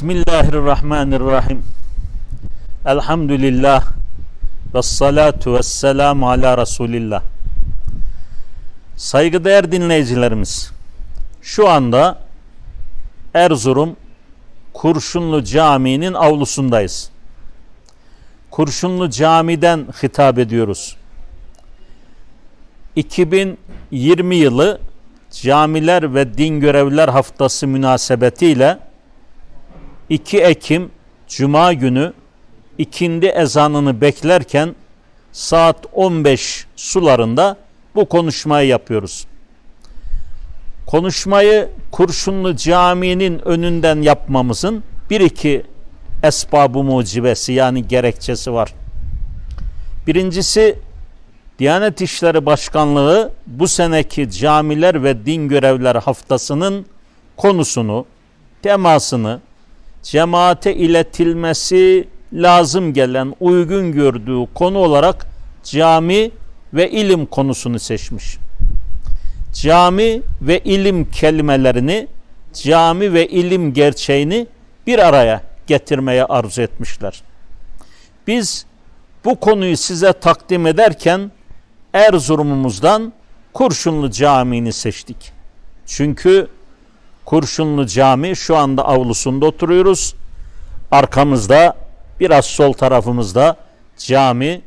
Bismillahirrahmanirrahim. Elhamdülillah. Ve salatu ve selamu ala Resulillah. Saygıdeğer dinleyicilerimiz, şu anda Erzurum Kurşunlu Camii'nin avlusundayız. Kurşunlu Cami'den hitap ediyoruz. 2020 yılı Camiler ve Din Görevliler Haftası münasebetiyle 2 Ekim Cuma günü ikindi ezanını beklerken saat 15 sularında bu konuşmayı yapıyoruz. Konuşmayı Kurşunlu Camii'nin önünden yapmamızın bir iki esbabı mucibesi yani gerekçesi var. Birincisi Diyanet İşleri Başkanlığı bu seneki camiler ve din görevler haftasının konusunu, temasını, cemaate iletilmesi lazım gelen, uygun gördüğü konu olarak cami ve ilim konusunu seçmiş. Cami ve ilim kelimelerini, cami ve ilim gerçeğini bir araya getirmeye arzu etmişler. Biz bu konuyu size takdim ederken Erzurum'umuzdan Kurşunlu Camii'ni seçtik. Çünkü Kurşunlu Cami şu anda avlusunda oturuyoruz. Arkamızda biraz sol tarafımızda cami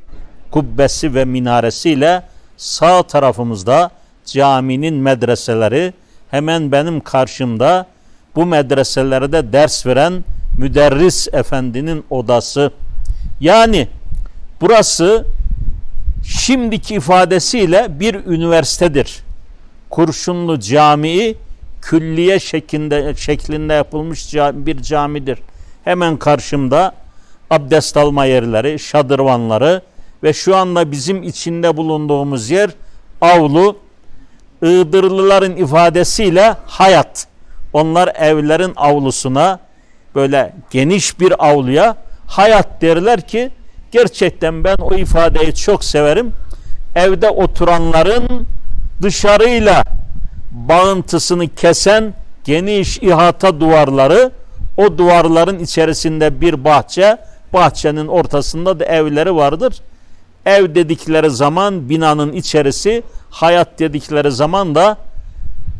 kubbesi ve minaresiyle sağ tarafımızda caminin medreseleri hemen benim karşımda bu medreselerde ders veren müderris efendinin odası. Yani burası şimdiki ifadesiyle bir üniversitedir. Kurşunlu Camii külliye şeklinde, şeklinde yapılmış bir camidir. Hemen karşımda abdest alma yerleri, şadırvanları ve şu anda bizim içinde bulunduğumuz yer avlu. Iğdırlıların ifadesiyle hayat. Onlar evlerin avlusuna böyle geniş bir avluya hayat derler ki gerçekten ben o ifadeyi çok severim. Evde oturanların dışarıyla bağıntısını kesen geniş ihata duvarları o duvarların içerisinde bir bahçe bahçenin ortasında da evleri vardır. Ev dedikleri zaman binanın içerisi hayat dedikleri zaman da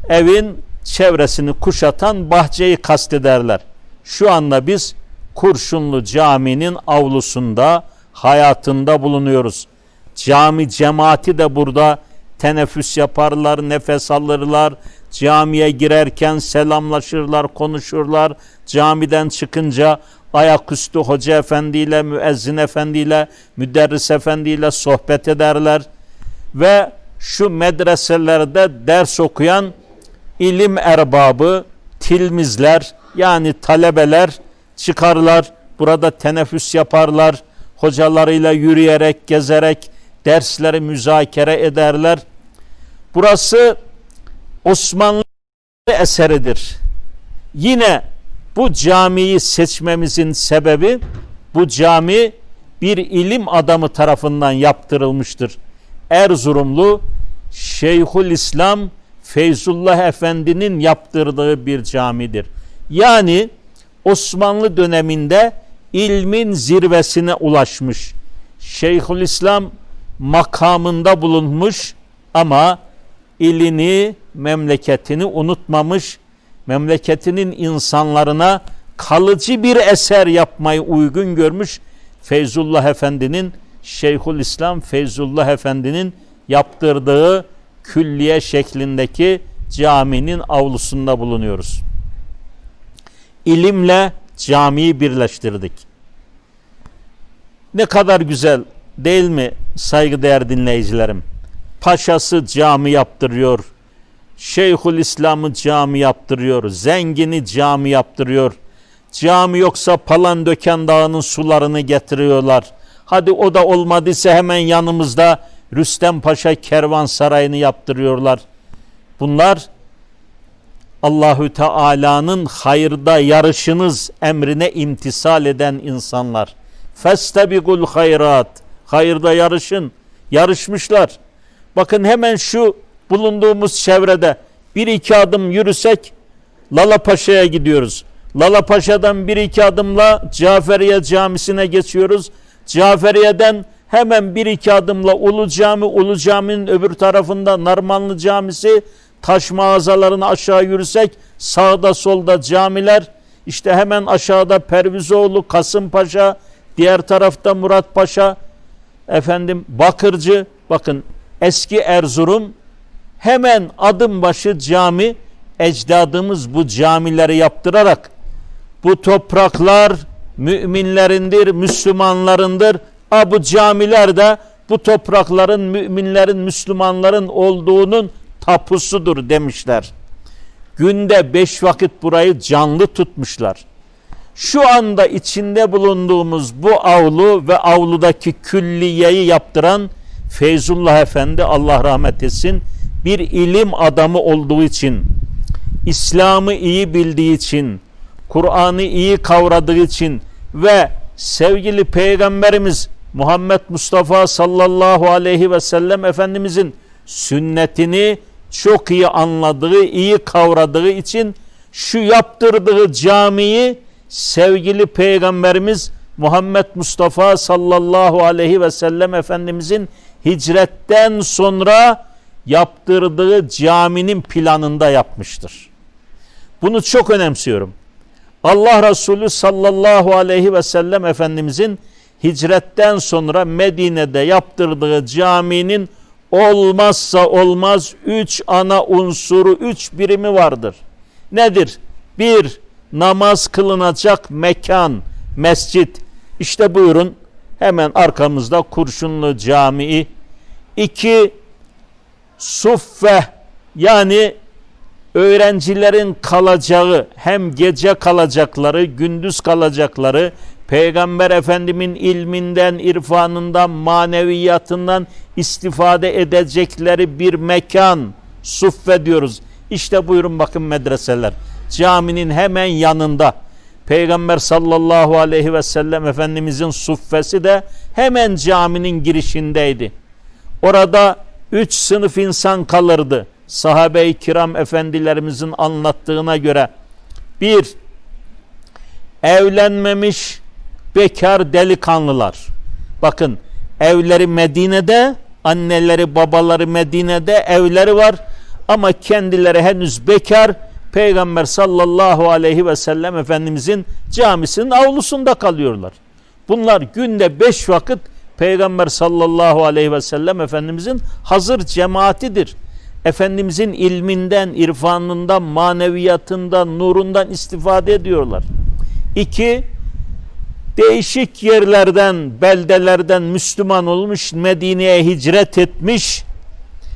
evin çevresini kuşatan bahçeyi kastederler. Şu anda biz Kurşunlu Camii'nin avlusunda hayatında bulunuyoruz. Cami cemaati de burada teneffüs yaparlar, nefes alırlar. Camiye girerken selamlaşırlar, konuşurlar. Camiden çıkınca ayaküstü hoca efendiyle, müezzin efendiyle, müderris efendiyle sohbet ederler. Ve şu medreselerde ders okuyan ilim erbabı, tilmizler yani talebeler çıkarlar. Burada teneffüs yaparlar. Hocalarıyla yürüyerek, gezerek dersleri müzakere ederler. Burası Osmanlı eseridir. Yine bu camiyi seçmemizin sebebi bu cami bir ilim adamı tarafından yaptırılmıştır. Erzurumlu Şeyhül İslam Feyzullah Efendi'nin yaptırdığı bir camidir. Yani Osmanlı döneminde ilmin zirvesine ulaşmış. Şeyhül İslam makamında bulunmuş ama ilini, memleketini unutmamış, memleketinin insanlarına kalıcı bir eser yapmayı uygun görmüş Feyzullah Efendi'nin Şeyhül İslam Feyzullah Efendi'nin yaptırdığı külliye şeklindeki caminin avlusunda bulunuyoruz. İlimle camiyi birleştirdik. Ne kadar güzel değil mi saygıdeğer dinleyicilerim? Paşası cami yaptırıyor. Şeyhül İslam'ı cami yaptırıyor. Zengini cami yaptırıyor. Cami yoksa Palandöken Dağı'nın sularını getiriyorlar. Hadi o da olmadıysa hemen yanımızda Rüstem Paşa Kervansarayı'nı yaptırıyorlar. Bunlar Allahü Teala'nın hayırda yarışınız emrine imtisal eden insanlar. Festebigul hayrat. Hayırda yarışın. Yarışmışlar. Bakın hemen şu bulunduğumuz çevrede bir iki adım yürüsek Lala Paşa'ya gidiyoruz. Lalapaşa'dan bir iki adımla Caferiye Camisi'ne geçiyoruz. Caferiye'den hemen bir iki adımla Ulu Cami, Ulu Cami'nin öbür tarafında Narmanlı Camisi, taş mağazalarını aşağı yürüsek sağda solda camiler, işte hemen aşağıda Pervizoğlu, Kasımpaşa, diğer tarafta Murat Paşa, efendim Bakırcı, bakın eski Erzurum hemen adım başı cami ecdadımız bu camileri yaptırarak bu topraklar müminlerindir, Müslümanlarındır. A bu camiler de bu toprakların müminlerin, Müslümanların olduğunun tapusudur demişler. Günde beş vakit burayı canlı tutmuşlar. Şu anda içinde bulunduğumuz bu avlu ve avludaki külliyeyi yaptıran Feyzullah Efendi Allah rahmet etsin bir ilim adamı olduğu için İslam'ı iyi bildiği için Kur'an'ı iyi kavradığı için ve sevgili peygamberimiz Muhammed Mustafa sallallahu aleyhi ve sellem Efendimizin sünnetini çok iyi anladığı, iyi kavradığı için şu yaptırdığı camiyi sevgili peygamberimiz Muhammed Mustafa sallallahu aleyhi ve sellem Efendimizin hicretten sonra yaptırdığı caminin planında yapmıştır. Bunu çok önemsiyorum. Allah Resulü sallallahu aleyhi ve sellem Efendimizin hicretten sonra Medine'de yaptırdığı caminin olmazsa olmaz üç ana unsuru, üç birimi vardır. Nedir? Bir, namaz kılınacak mekan, mescit. İşte buyurun hemen arkamızda Kurşunlu Camii. İki, suffe yani öğrencilerin kalacağı hem gece kalacakları gündüz kalacakları Peygamber Efendimin ilminden, irfanından, maneviyatından istifade edecekleri bir mekan suffe diyoruz. İşte buyurun bakın medreseler. Caminin hemen yanında Peygamber sallallahu aleyhi ve sellem Efendimizin suffesi de hemen caminin girişindeydi. Orada üç sınıf insan kalırdı. Sahabe-i kiram efendilerimizin anlattığına göre bir evlenmemiş bekar delikanlılar. Bakın evleri Medine'de, anneleri babaları Medine'de evleri var ama kendileri henüz bekar. Peygamber sallallahu aleyhi ve sellem Efendimizin camisinin avlusunda kalıyorlar. Bunlar günde beş vakit Peygamber sallallahu aleyhi ve sellem Efendimizin hazır cemaatidir. Efendimizin ilminden, irfanından, maneviyatından, nurundan istifade ediyorlar. İki, değişik yerlerden, beldelerden Müslüman olmuş, Medine'ye hicret etmiş,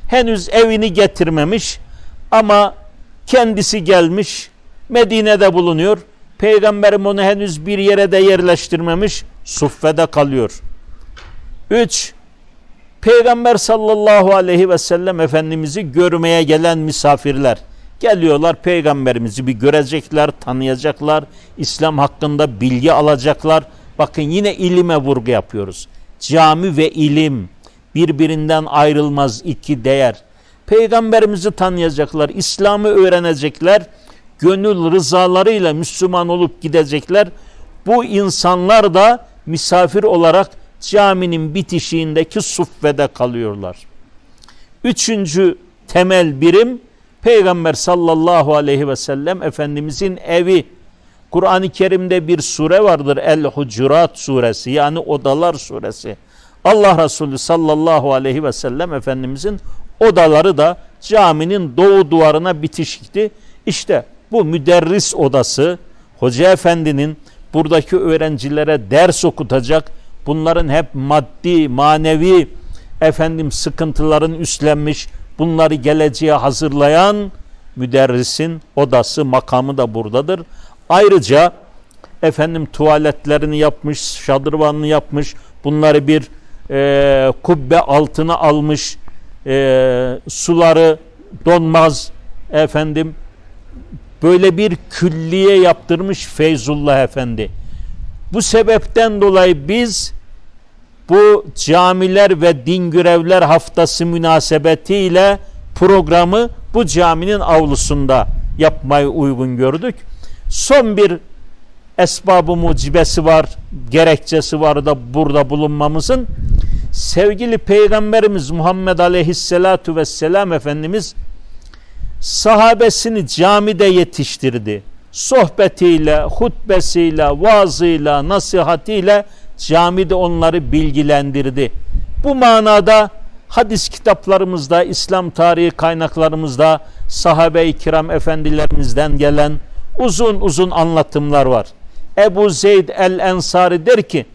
henüz evini getirmemiş ama kendisi gelmiş, Medine'de bulunuyor. Peygamberim onu henüz bir yere de yerleştirmemiş, suffede kalıyor. Üç, Peygamber sallallahu aleyhi ve sellem Efendimiz'i görmeye gelen misafirler geliyorlar peygamberimizi bir görecekler, tanıyacaklar, İslam hakkında bilgi alacaklar. Bakın yine ilime vurgu yapıyoruz. Cami ve ilim birbirinden ayrılmaz iki değer. Peygamberimizi tanıyacaklar, İslam'ı öğrenecekler, gönül rızalarıyla Müslüman olup gidecekler. Bu insanlar da misafir olarak caminin bitişiğindeki suffede kalıyorlar. Üçüncü temel birim Peygamber sallallahu aleyhi ve sellem Efendimizin evi. Kur'an-ı Kerim'de bir sure vardır El Hucurat suresi yani Odalar suresi. Allah Resulü sallallahu aleyhi ve sellem Efendimizin odaları da caminin doğu duvarına bitişikti. İşte bu müderris odası Hoca Efendi'nin buradaki öğrencilere ders okutacak bunların hep maddi, manevi efendim sıkıntıların üstlenmiş, bunları geleceğe hazırlayan müderrisin odası, makamı da buradadır. Ayrıca efendim tuvaletlerini yapmış, şadırvanını yapmış, bunları bir e, kubbe altına almış, e, suları donmaz efendim böyle bir külliye yaptırmış Feyzullah Efendi. Bu sebepten dolayı biz bu camiler ve din görevler haftası münasebetiyle programı bu caminin avlusunda yapmayı uygun gördük. Son bir esbabı mucibesi var, gerekçesi var da burada bulunmamızın. Sevgili Peygamberimiz Muhammed Aleyhisselatu Vesselam Efendimiz sahabesini camide yetiştirdi. Sohbetiyle, hutbesiyle, vaazıyla, nasihatiyle camide onları bilgilendirdi. Bu manada hadis kitaplarımızda, İslam tarihi kaynaklarımızda sahabe-i kiram efendilerimizden gelen uzun uzun anlatımlar var. Ebu Zeyd el-Ensari der ki,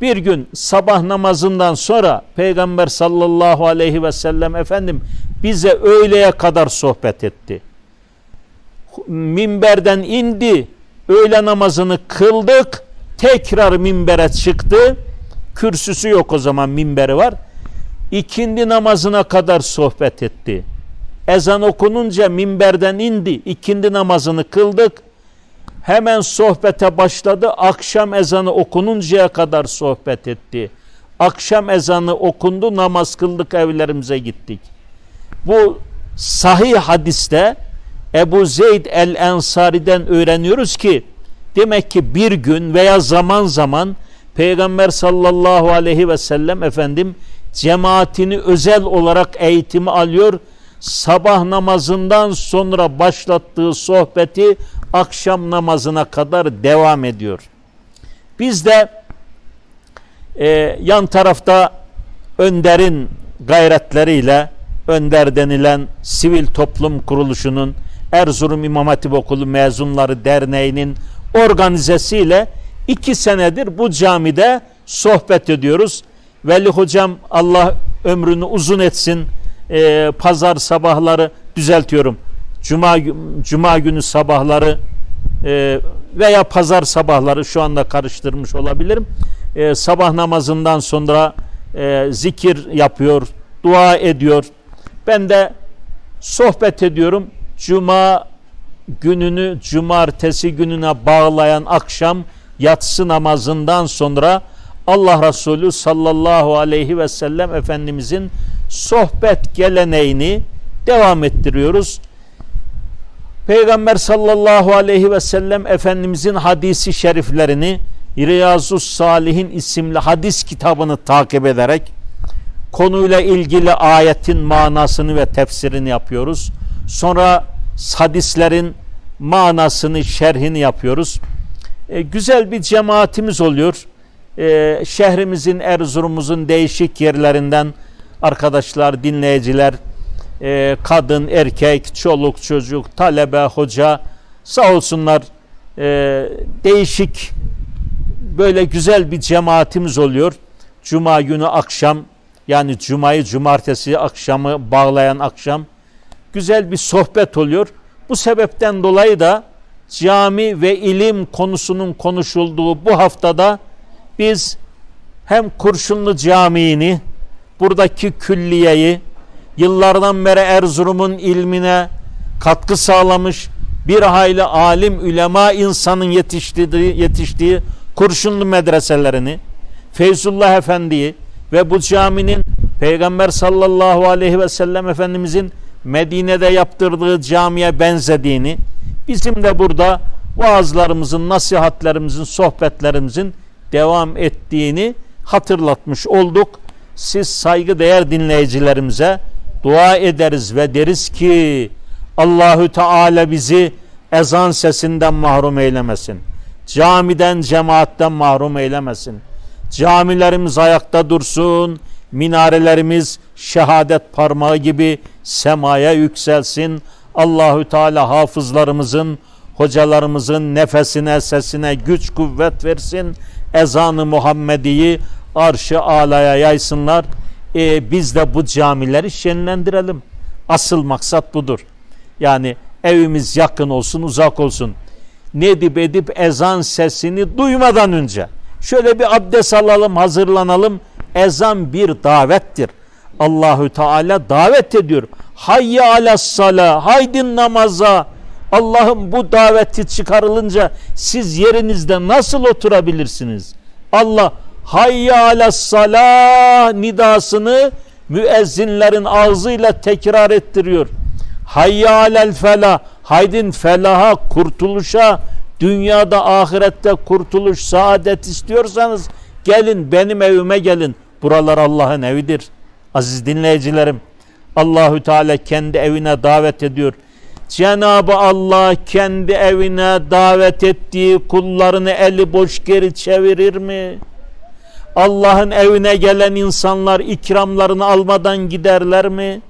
bir gün sabah namazından sonra Peygamber sallallahu aleyhi ve sellem efendim bize öğleye kadar sohbet etti. Minberden indi, öğle namazını kıldık, tekrar minbere çıktı. Kürsüsü yok o zaman minberi var. İkindi namazına kadar sohbet etti. Ezan okununca minberden indi, ikindi namazını kıldık. Hemen sohbete başladı. Akşam ezanı okununcaya kadar sohbet etti. Akşam ezanı okundu, namaz kıldık, evlerimize gittik. Bu sahih hadiste Ebu Zeyd el-Ensari'den öğreniyoruz ki demek ki bir gün veya zaman zaman Peygamber sallallahu aleyhi ve sellem efendim cemaatini özel olarak eğitimi alıyor. Sabah namazından sonra başlattığı sohbeti akşam namazına kadar devam ediyor. Biz de e, yan tarafta Önder'in gayretleriyle Önder denilen sivil toplum kuruluşunun Erzurum İmam Hatip Okulu Mezunları Derneği'nin organizesiyle iki senedir bu camide sohbet ediyoruz. Veli Hocam Allah ömrünü uzun etsin. Ee, pazar sabahları düzeltiyorum. Cuma, Cuma günü sabahları e, veya pazar sabahları şu anda karıştırmış olabilirim. E, sabah namazından sonra e, zikir yapıyor, dua ediyor. Ben de sohbet ediyorum. Cuma gününü cumartesi gününe bağlayan akşam yatsı namazından sonra Allah Resulü sallallahu aleyhi ve sellem Efendimizin sohbet geleneğini devam ettiriyoruz. Peygamber sallallahu aleyhi ve sellem Efendimizin hadisi şeriflerini Riyazu Salihin isimli hadis kitabını takip ederek konuyla ilgili ayetin manasını ve tefsirini yapıyoruz. Sonra hadislerin manasını, şerhini yapıyoruz. E, güzel bir cemaatimiz oluyor. E, şehrimizin, Erzurum'umuzun değişik yerlerinden arkadaşlar, dinleyiciler, e, kadın, erkek, çoluk, çocuk, talebe, hoca sağ olsunlar e, değişik böyle güzel bir cemaatimiz oluyor. Cuma günü akşam yani cumayı cumartesi akşamı bağlayan akşam güzel bir sohbet oluyor. Bu sebepten dolayı da cami ve ilim konusunun konuşulduğu bu haftada biz hem Kurşunlu Camii'ni, buradaki külliyeyi, yıllardan beri Erzurum'un ilmine katkı sağlamış bir hayli alim, ülema insanın yetiştiği, yetiştiği Kurşunlu medreselerini, Feyzullah Efendi'yi ve bu caminin Peygamber sallallahu aleyhi ve sellem Efendimizin Medine'de yaptırdığı camiye benzediğini, bizim de burada vaazlarımızın, nasihatlerimizin, sohbetlerimizin devam ettiğini hatırlatmış olduk. Siz saygıdeğer dinleyicilerimize dua ederiz ve deriz ki Allahü Teala bizi ezan sesinden mahrum eylemesin. Camiden, cemaatten mahrum eylemesin. Camilerimiz ayakta dursun, minarelerimiz şehadet parmağı gibi semaya yükselsin. Allahü Teala hafızlarımızın, hocalarımızın nefesine, sesine güç kuvvet versin. Ezanı Muhammedi'yi arşı alaya yaysınlar. Ee, biz de bu camileri şenlendirelim. Asıl maksat budur. Yani evimiz yakın olsun, uzak olsun. Nedip edip ezan sesini duymadan önce şöyle bir abdest alalım, hazırlanalım. Ezan bir davettir. Allahü Teala davet ediyor. Hayya alas sala, haydin namaza. Allah'ım bu daveti çıkarılınca siz yerinizde nasıl oturabilirsiniz? Allah hayya alas sala nidasını müezzinlerin ağzıyla tekrar ettiriyor. Hayya alel felah, haydin felaha, kurtuluşa, Dünyada ahirette kurtuluş, saadet istiyorsanız gelin benim evime gelin. Buralar Allah'ın evidir. Aziz dinleyicilerim. Allahü Teala kendi evine davet ediyor. Cenabı Allah kendi evine davet ettiği kullarını eli boş geri çevirir mi? Allah'ın evine gelen insanlar ikramlarını almadan giderler mi?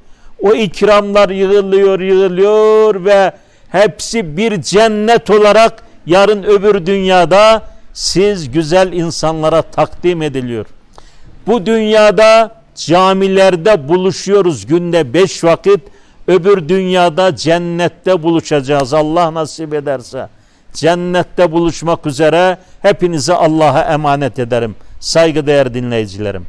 O ikramlar yığılıyor, yığılıyor ve hepsi bir cennet olarak yarın öbür dünyada siz güzel insanlara takdim ediliyor. Bu dünyada camilerde buluşuyoruz günde beş vakit. Öbür dünyada cennette buluşacağız Allah nasip ederse. Cennette buluşmak üzere hepinizi Allah'a emanet ederim. Saygıdeğer dinleyicilerim.